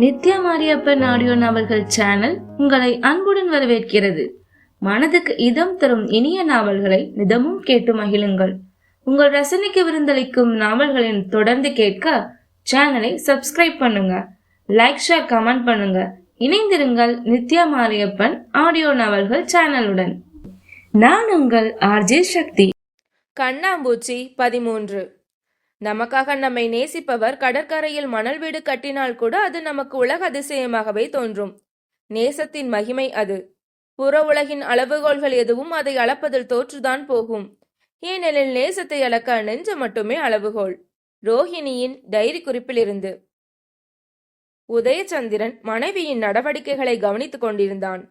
Nithya Mariappan audio நாவல்கள் channel உங்களை அன்புடன் வரவேற்கிறது. மனதுக்கு இதம் தரும் இனிய நாவல்களை நிதமும் கேட்டு மகிழுங்கள். உங்கள் ரசனைக்கு விருந்தளிக்கும் நாவல்களின் தொடர்ந்து கேட்க சேனலை சப்ஸ்கிரைப் பண்ணுங்க. லைக் ஷேர் கமெண்ட் பண்ணுங்க. இணைந்திருங்கள் நித்யா மாரியப்பன் ஆடியோ நாவல்கள் சேனலுடன். நான் உங்கள் ஆர்ஜே சக்தி. கண்ணாம்பூச்சி பதிமூன்று. நமக்காக நம்மை நேசிப்பவர் கடற்கரையில் மணல் வீடு கட்டினால் கூட அது நமக்கு உலக அதிசயமாகவே தோன்றும். நேசத்தின் மகிமை அது. புற உலகின் அளவுகோல்கள் எதுவும் அதை அளப்பதில் தோற்றுதான் போகும். ஏனெனில் நேசத்தை அளக்க நெஞ்ச மட்டுமே அளவுகோல். ரோஹிணியின் டைரி குறிப்பிலிருந்து. உதயச்சந்திரன் மனைவியின் நடவடிக்கைகளை கவனித்துக் கொண்டிருந்தான்.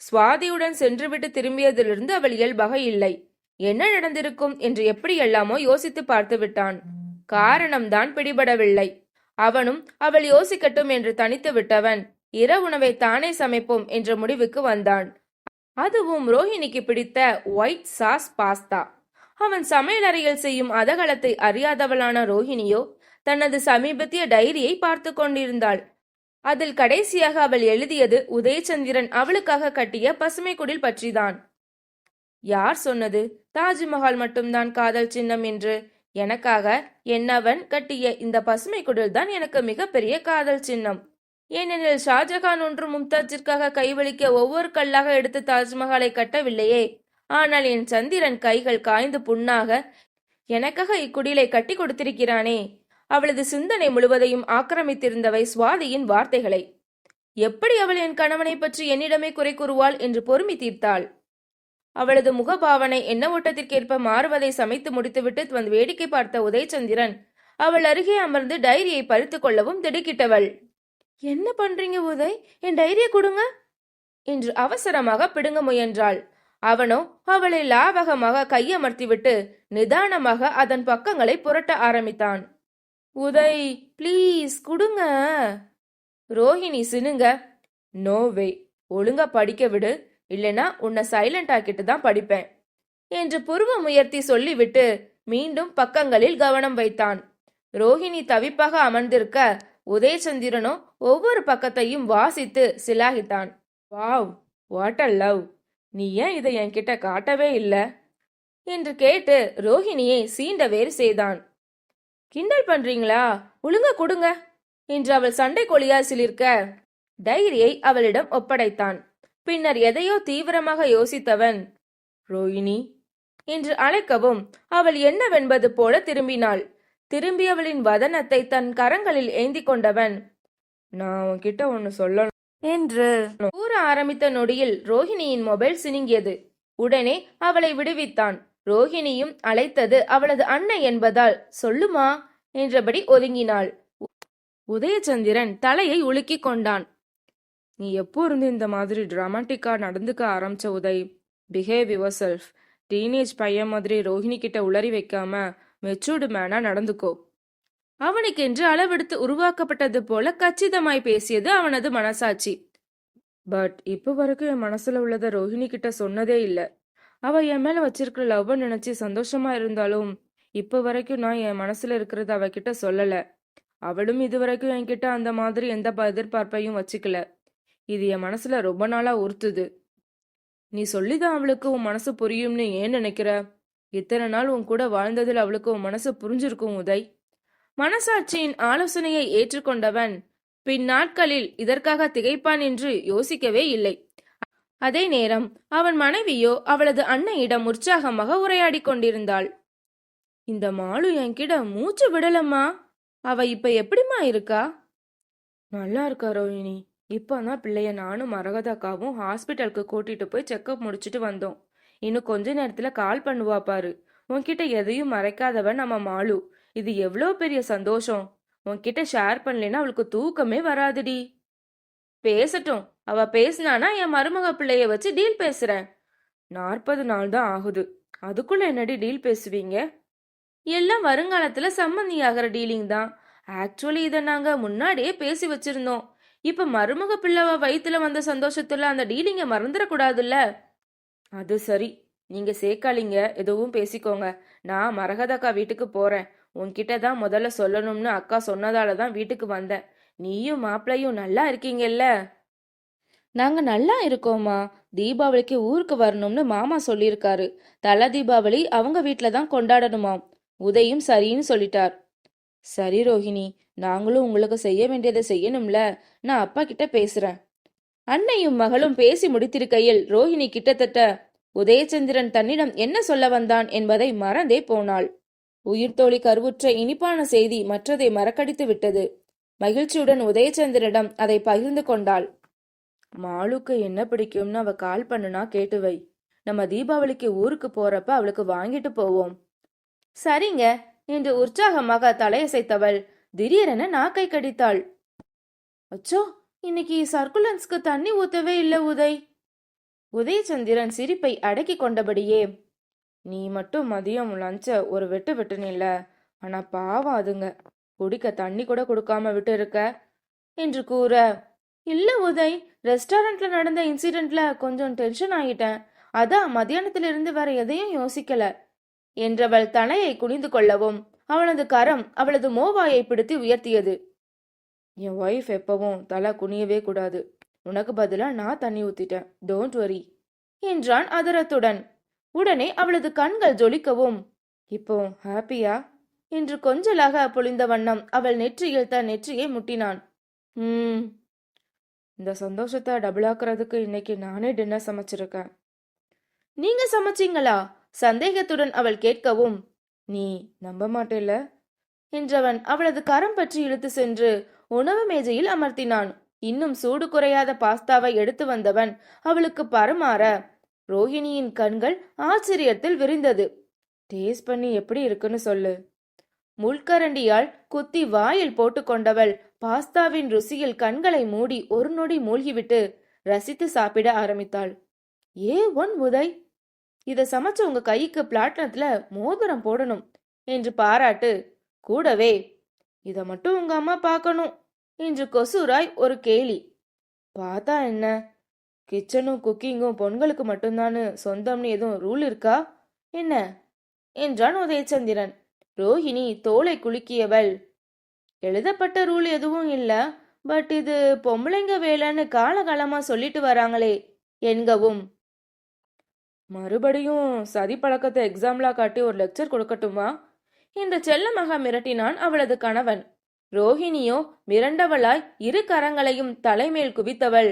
சுவாதியுடன் சென்றுவிட்டு திரும்பியதிலிருந்து அவள் இயல்பாக இல்லை. என்ன நடந்திருக்கும் என்று எப்படியெல்லாமோ யோசித்து பார்த்து விட்டான் காரணம்தான் பிடிபடவில்லை. அவனும் அவள் யோசிக்கட்டும் என்று தனித்து விட்டவன் இரவுணவை தானே சமைப்போம் என்ற முடிவுக்கு வந்தான். அதுவும் ரோஹிணிக்கு பிடித்த ஒயிட் சாஸ் பாஸ்தா அவன் சமையலறையில் செய்யும் அதகலத்தை அறியாதவளான ரோஹிணியோ தனது சமீபத்திய டைரியை பார்த்து கொண்டிருந்தாள். அதில் கடைசியாக அவள் எழுதியது உதயச்சந்திரன் அவளுக்காக கட்டிய பசுமை குடில் பற்றிதான். யார் சொன்னது? தாஜ்மஹால் மட்டும்தான் காதல் சின்னம் என்று எனக்காக என்னவன் கட்டிய இந்த பசுமை குடில் தான் எனக்கு மிகப்பெரிய காதல் சின்னம். ஏனெனில் ஷாஜகான் ஒன்று மும்தாஜிற்காக கைவலிக்க ஒவ்வொரு கல்லாக எடுத்து தாஜ்மஹாலை கட்டவில்லையே. ஆனால் என் சந்திரன் கைகள் காய்ந்து புண்ணாக எனக்காக இக்குடிலை கட்டி கொடுத்திருக்கிறானே. அவளது சிந்தனை முழுவதையும் ஆக்கிரமித்திருந்தவை சுவாதியின் வார்த்தைகளை. எப்படி அவள் என் கணவனை பற்றி என்னிடமே குறை கூறுவாள் என்று பொறுமி தீர்த்தாள்? அவளது முகபாவனை என்ன ஓட்டத்திற்கேற்ப மாறுவதை சமைத்து முடித்துவிட்டு வந்து வேடிக்கை பார்த்த உதயச்சந்திரன் அவள் அருகே அமர்ந்து டைரியை பறித்துக் கொள்ளவும் திடுக்கிட்டவள். என்ன பண்றீங்க உதய் என் டைரியை கொடுங்க என்று அவசரமாக பிடுங்க முயன்றாள். அவனோ அவளை லாவகமாக கையமர்த்திவிட்டு நிதானமாக அதன் பக்கங்களை புரட்ட ஆரம்பித்தான். உதய் ப்ளீஸ் கொடுங்க. ரோஹிணி சினுங்க. நோவே ஒழுங்கா படிக்க விடு. இல்லைனா உன்னை சைலண்ட் ஆக்கிட்டு தான் படிப்பேன் என்று புருவம் உயர்த்தி சொல்லிவிட்டு மீண்டும் பக்கங்களில் கவனம் வைத்தான். ரோஹிணி தவிப்பாக அமர்ந்திருக்க உதயச்சந்திரனோ ஒவ்வொரு பக்கத்தையும் வாசித்து சிலாகித்தான். வாவ் வாட் அ லவ் நீ ஏன் இதை என்கிட்ட காட்டவே இல்ல? என்று கேட்டு ரோஹிணியை சீண்ட வேறு செய்தான். கிண்டல் பண்றீங்களா? ஒழுங்க கொடுங்க என்று அவள் சண்டை கொழியா சிலிர்க்க டைரியை அவளிடம் ஒப்படைத்தான். பின்னர் எதையோ தீவிரமாக யோசித்தவன் ரோஹிணி என்று அழைக்கவும் அவள் என்னவென்பது போல திரும்பினாள். திரும்பியவளின் வதனத்தை தன் கரங்களில் ஏந்தி கொண்டவன் நான் உன்கிட்ட ஒன்னு சொல்லணும் என்று கூற ஆரம்பித்த நொடியில் ரோஹிணியின் மொபைல் சினுங்கியது. உடனே அவளை விடுவித்தான். ரோஹிணியும் அழைத்தது அவளது அன்னை என்பதால் சொல்லுமா என்றபடி ஒதுங்கினாள். உதயச்சந்திரன் தலையை உலுக்கிக் கொண்டான். நீ எப்போ இருந்து இந்த மாதிரி டிராமாட்டிக்கா நடந்துக்க ஆரம்பிச்ச Uday? Behave yourself teenage பையன் மாதிரி ரோஹிணி கிட்ட உளறி வைக்காம மெச்சூர்டு மேனா நடந்துக்கோ. அவனுக்கென்று அளவெடுத்து உருவாக்கப்பட்டது போல கச்சிதமாய் பேசியது அவனது மனசாட்சி. பட் இப்போ வரைக்கும் என் மனசுல உள்ளத ரோஹிணி கிட்ட சொன்னதே இல்லை. அவ என் மேல வச்சிருக்கிற லவ் நினைச்சு சந்தோஷமா இருந்தாலும் இப்போ வரைக்கும் நான் என் மனசுல இருக்கிறத அவகிட்ட சொல்லல. அவளும் இதுவரைக்கும் என்கிட்ட அந்த மாதிரி எந்த எதிர்பார்ப்பையும் வச்சுக்கல. இது என் மனசுல ரொம்ப நாளா உறுத்துது. நீ சொல்லிதான் அவளுக்கு உன் மனசு புரியும்னு ஏன் நினைக்கிற? இத்தனை நாள் உன் கூட வாழ்ந்ததில் அவளுக்கு உன் மனசு புரிஞ்சிருக்கும் உதய். மனசாட்சியின் ஆலோசனையை ஏற்றுக்கொண்டவன் பின் நாட்களில் இதற்காக திகைப்பான் என்று யோசிக்கவே இல்லை. அதே நேரம் அவன் மனைவியோ அவளது அன்னையிடம் உற்சாகமாக உரையாடிக் கொண்டிருந்தாள். இந்த மாலு என்கிட்ட மூச்சு விடலம்மா. அவ இப்ப எப்படிம்மா இருக்கா? நல்லா இருக்கா ரோஹிணி. இப்பதான் பிள்ளைய நானும் மரகதாக்காவும் ஹாஸ்பிட்டலுக்கு கூட்டிட்டு போய் செக்கப் முடிச்சிட்டு வந்தோம். இன்னும் கொஞ்ச நேரத்துல கால் பண்ணுவா பாரு. உன்கிட்ட எதையும் மறைக்காதவன் நம்ம மாலு. இது எவ்வளோ பெரிய சந்தோஷம். உன்கிட்ட ஷேர் பண்ணலைன்னா அவளுக்கு தூக்கமே வராதுடி. பேசட்டும். அவ பேசினானா என் மருமக பிள்ளைய வச்சு டீல் பேசுறேன். நாற்பது நாள் தான் ஆகுது. அதுக்குள்ள என்னடி டீல் பேசுவீங்க? எல்லாம் வருங்காலத்துல சம்மந்தியாகிற டீலிங் தான். ஆக்சுவலி இதை நாங்க முன்னாடியே பேசி வச்சிருந்தோம். இப்ப மருமக பிள்ளவ வயிற்றுல வந்த சந்தோஷத்துல அந்த டீலிங்க மறந்துடக்கூடாதுல்ல அது சரி. நீங்க சேர்க்காலிங்க எதுவும் பேசிக்கோங்க. நான் மரகதக்கா வீட்டுக்கு போறேன். உன்கிட்ட தான் முதல்ல சொல்லணும்னு அக்கா சொன்னதால தான் வீட்டுக்கு வந்தேன். நீயும் மாப்பிளையும் நல்லா இருக்கீங்கல்ல? நாங்க நல்லா இருக்கோம்மா. தீபாவளிக்கு ஊருக்கு வரணும்னு மாமா சொல்லியிருக்காரு. தல தீபாவளி அவங்க வீட்டில தான் கொண்டாடணுமாம். உதயும் சரின்னு சொல்லிட்டார். சரி ரோஹிணி. நாங்களும் உங்களுக்கு செய்ய வேண்டியதை செய்யணும்ல. நான் அப்பா கிட்ட பேசுறேன். அன்னையும் மகளும் பேசி முடித்திருக்கையில் ரோஹிணி கிட்டத்தட்ட உதயச்சந்திரன் தன்னிடம் என்ன சொல்ல வந்தான் என்பதை மறந்தே போனாள். உயிர்த்தோழி கருவுற்ற இனிப்பான செய்தி மற்றதை மறக்கடித்து விட்டது. மகிழ்ச்சியுடன் உதயச்சந்திரனிடம் அதை பகிர்ந்து கொண்டாள். மாலுக்கு என்ன பிடிக்கும்னு அவ கால் பண்ணுனா கேட்டு வை நம்ம தீபாவளிக்கு ஊருக்கு போறப்ப அவளுக்கு வாங்கிட்டு போவோம். சரிங்க. என்று உற்சாகமாக தலையசைத்தவள் திடீரென நாக்கை கடித்தாள். அச்சோ இன்னைக்கு சர்க்குலன்ஸ்க்கு தண்ணி ஊத்தவே இல்லை உதய். உதயச்சந்திரன் சிரிப்பை அடக்கி கொண்டபடியே நீ மட்டும் மதியம் லஞ்ச ஒரு வெட்டு வெட்டுனில்ல ஆனா பாவம் அதுங்க. குடிக்க தண்ணி கூட கொடுக்காம விட்டு இருக்க என்று கூற இல்ல உதய் ரெஸ்டாரண்ட்ல நடந்த இன்சிடென்ட்ல கொஞ்சம் டென்ஷன் ஆகிட்டேன் அதான் மத்தியானத்திலிருந்து வேற எதையும் யோசிக்கல. என்றவள் தலையை குனிந்து கொள்ளவும் அவனது கரம் அவளது மோவாயை பிடித்து உயர்த்தியது. என் ஒய்ஃப் எப்பவும் தலை குனியவே கூடாது. உனக்கு பதிலா நான் தண்ணி ஊத்திட்டேன். டோன்ட் வரி என்றான் அதரத்துடன். உடனே அவளது கண்கள் ஜொலிக்கவும். இப்போ ஹாப்பியா என்று கொஞ்சலாக பொழிந்த வண்ணம் அவள் நெற்றியில் தன் நெற்றியை முட்டினான். ம். இந்த சந்தோஷத்தை டபுளாக்குறதுக்கு இன்னைக்கு நானே டின்னர் சமைச்சிருக்கேன். நீங்க சமைச்சீங்களா? சந்தேகத்துடன் அவள் கேட்கவும். நீ நம்ப மாட்டேல்ல? என்றவன் அவளது கரம் பற்றி இழுத்து சென்று உணவு மேஜையில் அமர்த்தினான். இன்னும் சூடு குறையாத பாஸ்தாவை எடுத்து வந்தவன் அவளுக்கு பரமாற. ரோஹிணியின் கண்கள் ஆச்சரியத்தில் விரிந்தது. டேஸ்ட் பண்ணி எப்படி இருக்குன்னு சொல்லு. முள்கரண்டியால் குத்தி வாயில் போட்டுக்கொண்டவள் பாஸ்தாவின் ருசியில் கண்களை மூடி ஒரு நொடி மூழ்கிவிட்டு ரசித்து சாப்பிட ஆரம்பித்தாள். ஏ ஒன் உதய் இதை சமைச்ச உங்க கைக்கு பிளாட்டினத்துல மோதிரம் போடணும் என்று பாராட்டு கூடவே இதை மட்டும் உங்க அம்மா பார்க்கணும் என்று கொசூராய் ஒரு கேலி. பார்த்தா என்ன? கிச்சனும் குக்கிங்கும் பொண்களுக்கு மட்டும்தான்னு சொந்தம்னு எதுவும் ரூல் இருக்கா? என்ன? என்றான் உதயச்சந்திரன். ரோஹிணி தோலை குலுக்கியவள். எழுதப்பட்ட ரூல் எதுவும் இல்ல. பட் இது பொம்பளைங்க வேலைன்னு காலகாலமா சொல்லிட்டு வராங்களே என்கவும். மறுபடியும் சதி பழக்கத்தை எக்ஸாம்லா காட்டி ஒரு லெக்சர் கொடுக்கட்டுமா? என்று செல்லமாக மிரட்டினான் அவளது கணவன். ரோஹிணியோ மிரண்டவளாய் இரு கரங்களையும் தலைமேல் குவித்தவள்.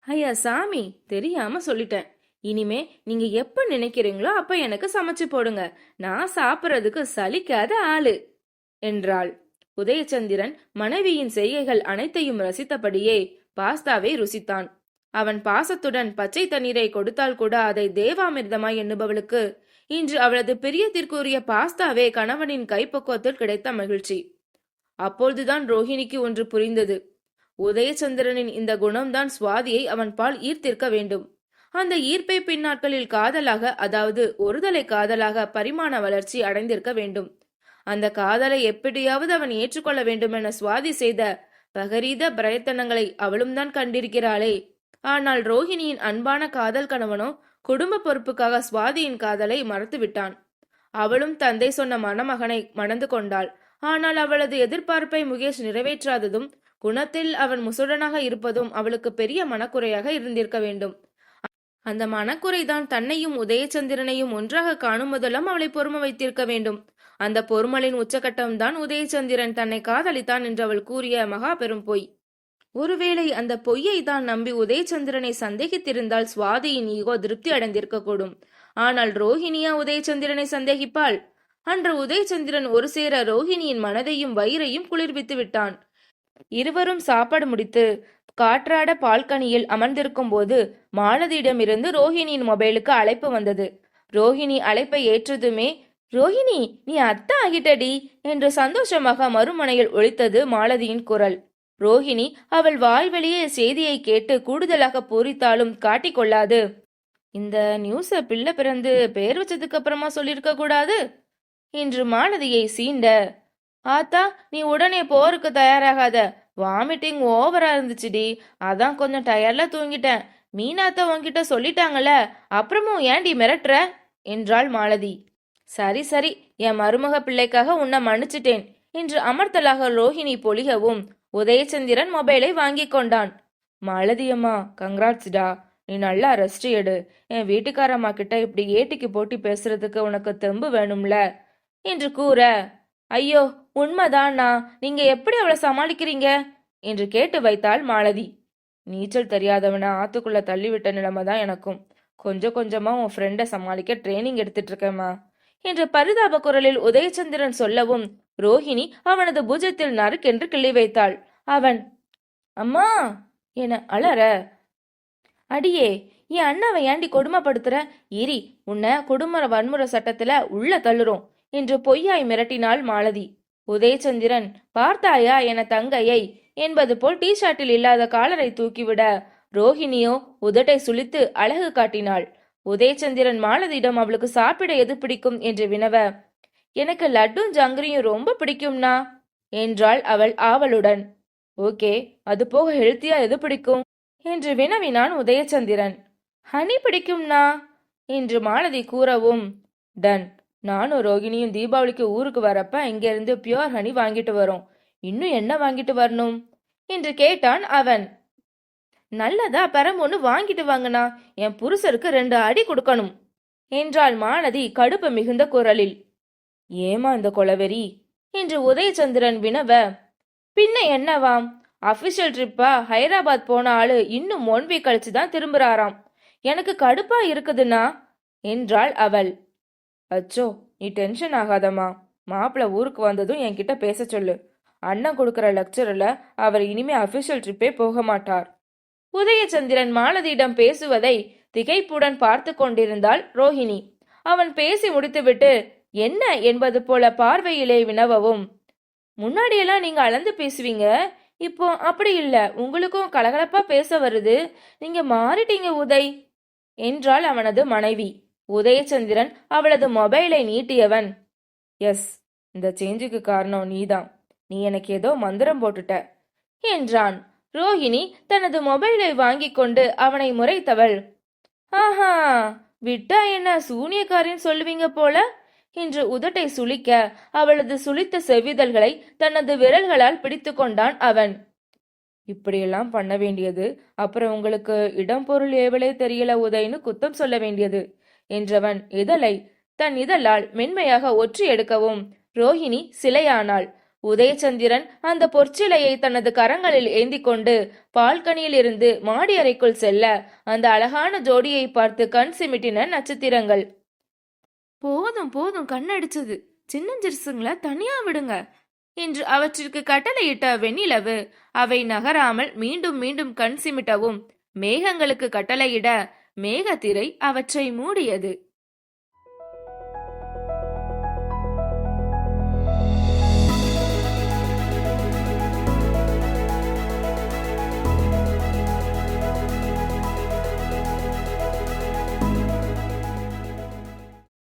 ஐயா சாமி தெரியாம சொல்லிட்டேன். இனிமே நீங்க எப்ப நினைக்கிறீங்களோ அப்ப எனக்கு சமைச்சு போடுங்க. நான் சாப்பிட்றதுக்கு சலிக்காத ஆளு என்றாள். உதயச்சந்திரன் மனைவியின் செய்கைகள் அனைத்தையும் ரசித்தபடியே பாஸ்தாவை ருசித்தான். அவன் பாசத்துடன் பச்சை தண்ணீரை கொடுத்தால் கூட அதை தேவாமிர்தமாய் எண்ணுபவளுக்கு. இன்று அவளது பிரியத்திற்குரிய பாஸ்தாவே கணவனின் கைப்பக்குவத்தில் கிடைத்த மகிழ்ச்சி. அப்பொழுதுதான் ரோஹிணிக்கு ஒன்று புரிந்தது. உதயச்சந்திரனின் இந்த குணம்தான் சுவாதியை அவன் பால் ஈர்த்திருக்க வேண்டும். அந்த ஈர்ப்பை பின்னாட்களில் காதலாக அதாவது ஒருதலை காதலாக பரிமாண வளர்ச்சி அடைந்திருக்க வேண்டும். அந்த காதலை எப்படியாவது அவன் ஏற்றுக்கொள்ள வேண்டும் என சுவாதி செய்த பகரீத பிரயத்தனங்களை அவளும் தான் கண்டிருக்கிறாளே. ஆனால் ரோஹிணியின் அன்பான காதல் கணவனோ குடும்ப பொறுப்புக்காக சுவாதியின் காதலை மறுத்துவிட்டான் அவளும் தந்தை சொன்ன மணமகனை மணந்து கொண்டாள். ஆனால் அவளது எதிர்பார்ப்பை முகேஷ் நிறைவேற்றாததும் குணத்தில் அவன் முசுடனாக இருப்பதும் அவளுக்கு பெரிய மனக்குறையாக இருந்திருக்க வேண்டும். அந்த மனக்குறைதான் தன்னையும் உதயச்சந்திரனையும் ஒன்றாக காணும் முதலும் அவளை பொறுமை வைத்திருக்க வேண்டும். அந்த பொறுமலின் உச்சகட்டம்தான் உதயச்சந்திரன் தன்னை காதலித்தான் என்று அவள் கூறிய மகா பெரும் பொய் ஒருவேளை அந்த பொய்யை தான் நம்பி உதயச்சந்திரனை சந்தேகித்திருந்தால் சுவாதியின் ஈகோ திருப்தி அடைந்திருக்கக்கூடும். ஆனால் ரோஹிணியா உதயச்சந்திரனை சந்தேகிப்பாள்? அன்று உதயச்சந்திரன் ஒரு சேர ரோஹிணியின் மனதையும் வயிறையும் குளிர்வித்து விட்டான். இருவரும் சாப்பாடு முடித்து காற்றாட பால்கனியில் அமர்ந்திருக்கும் போது மாலதியிடமிருந்து ரோஹிணியின் மொபைலுக்கு அழைப்பு வந்தது. ரோஹிணி அழைப்பை ஏற்றதுமே ரோஹிணி நீ அத்தா ஆகிட்டடி என்று சந்தோஷமாக மறுமனையில் ஒழித்தது மாலதியின் குரல். ரோஹிணி அவள் வாய்வெளியே செய்தியை கேட்டு கூடுதலாக பூரித்தாலும் காட்டிக்கொள்ளாது. இந்த நியூஸ பிள்ளை பிறந்து பேர் வச்சதுக்கு அப்புறமா சொல்லிருக்க கூடாது? என்று மாலதியை சீண்ட ஆத்தா நீ உடனே போருக்கு தயாராகாத. வாமிட்டிங் ஓவரா இருந்துச்சுடி. அதான் கொஞ்சம் டயர்ல தூங்கிட்டேன். மீனாத்த உன்கிட்ட சொல்லிட்டாங்கல்ல அப்புறமும் ஏன்டி மிரட்டுற? என்றாள் மாலதி. சரி சரி என் மருமக பிள்ளைக்காக உன்னை மன்னிச்சிட்டேன் என்று அமர்த்தலாக ரோஹிணி பொழிகவும் உதயச்சந்திரன் மொபைலை வாங்கி கொண்டான். மாலதியம்மா கங்க்ராட்ஸ்டா நீ நல்லா ரெஸ்ட் எடு. என் வீட்டுக்காரம்மா கிட்ட இப்படி ஏட்டிக்கு போட்டி பேசுறதுக்கு உனக்கு தெம்பு வேணும்ல? என்று கூற ஐயோ உண்மைதான்னா நீங்க எப்படி அவளை சமாளிக்கிறீங்க? என்று கேட்டு வைத்தாள் மாலதி. நீச்சல் தெரியாதவனை ஆத்துக்குள்ள தள்ளிவிட்ட நிலைமை தான் எனக்கும். கொஞ்சம் கொஞ்சமா உன் ஃப்ரெண்டை சமாளிக்க ட்ரைனிங் எடுத்துட்டு இருக்கேம்மா. என்று பரிதாப குரலில் உதயச்சந்திரன் சொல்லவும் ரோஹிணி அவனது புஜத்தில் நறுக்கென்று கிள்ளி வைத்தாள். அவன் அம்மா என அலற. அடியே என் அண்ணாவை ஏண்டி கொடுமைப்படுத்துற? இரி உன்னை கொடுமர வன்முறை சட்டத்துல உள்ள தள்ளுறோம் என்று பொய்யாய் மிரட்டினாள் மாலதி. உதயச்சந்திரன் பார்த்தாயா என தங்கையை? என்பது போல் டி ஷர்ட்டில் இல்லாத காலரை தூக்கிவிட ரோஹிணியோ உதட்டை சுளித்து அழகு காட்டினாள். உதயச்சந்திரன் மாலதியிடம் அவளுக்கு சாப்பிட எது பிடிக்கும்? என்று வினவ எனக்கு லட்டும் ஜங்கரியும் ரொம்ப பிடிக்கும்னா? என்றாள் அவள் ஆவலுடன். ஓகே அது போக ஹெல்த்தியா எது பிடிக்கும்? என்று வினவினான் உதயச்சந்திரன். ஹனி பிடிக்கும்னா? என்று மாலதி கூறவும். டன் நானும் ரோகிணியும் தீபாவளிக்கு ஊருக்கு வரப்ப இங்கிருந்து பியோர் ஹனி வாங்கிட்டு வரோம். இன்னும் என்ன வாங்கிட்டு வரணும்? என்று கேட்டான் அவன். நல்லதா பெரம்பொண்ணு வாங்கிட்டு வாங்கண்ணா. என் புருஷருக்கு ரெண்டு அடி கொடுக்கணும். என்றாள் மாலதி கடுப்பு மிகுந்த குரலில். ஏமா இந்த கொலவெறி? என்று உதயச்சந்திரன் வினவ. பின்ன என்னவாம்? அபிஷியல் ட்ரிப்பா ஹைதராபாத் போன ஆளு இன்னும் ஒன் வீக் கழிச்சு தான் திரும்புறாராம். எனக்கு கடுப்பா இருக்குதுன்னா என்றாள் அவள். அச்சோ நீ டென்ஷன் ஆகாதம்மா. மாப்பிள்ள ஊருக்கு வந்ததும் என்கிட்ட பேச சொல்லு. அண்ணன் கொடுக்குற லெக்சரில் அவர் இனிமே அபிஷியல் ட்ரிப்பே போக மாட்டார். உதயச்சந்திரன் மாலதியிடம் பேசுவதை திகைப்புடன் பார்த்து கொண்டிருந்தாள் ரோஹிணி. அவன் பேசி முடித்துவிட்டு என்ன என்பது போல பார்வையிலே வினவவும். முன்னாடியெல்லாம் நீங்க அளந்து பேசுவீங்க இப்போ அப்படி இல்ல. உங்களுக்கும் கலகலப்பா பேச வருது. நீங்க மாறிட்டீங்க உதய். என்றாள் அவனது மனைவி. உதயச்சந்திரன் அவளது மொபைலை நீட்டியவன். எஸ் இந்த சேஞ்சுக்கு காரணம் நீதான். நீ எனக்கு ஏதோ மந்திரம் போட்டுட்ட என்றான். ரோஹிணி தனது மொபைலை வாங்கிக் கொண்டு அவனை முறைத்தவள். ஆஹா விட்டா என்ன? சூனியக்காரின்னு சொல்லுவீங்க போல? என்று உதட்டை சுளிக்க அவளது சுளித்த செவ்விதழ்களை தனது விரல்களால் பிடித்து கொண்டான் அவன். இப்படியெல்லாம் பண்ண வேண்டியது அப்புறம் உங்களுக்கு இடம் பொருள் ஏவலே தெரியல உதைன்னு குத்தம் சொல்ல வேண்டியது என்றவன் இதழை தன் இதழால் மென்மையாக ஒற்றி எடுக்கவும் ரோஹிணி சிலையானாள். உதயச்சந்திரன் அந்த பொற்சிலையை தனது கரங்களில் ஏந்தி கொண்டு பால்கனியில் இருந்து மாடி அறைக்குள் செல்ல அந்த அழகான ஜோடியை பார்த்து கண் சிமிட்டின நட்சத்திரங்கள். போதும் போதும் கண்ணடிச்சது. சின்னஞ்சிறுசுங்களை தனியா விடுங்க. என்று அவற்றிற்கு கட்டளையிட்ட வெண்ணிலவு அவை நகராமல் மீண்டும் மீண்டும் கண் சிமிட்டவும் மேகங்களுக்கு கட்டளையிட மேகத்திரை அவற்றை மூடியது.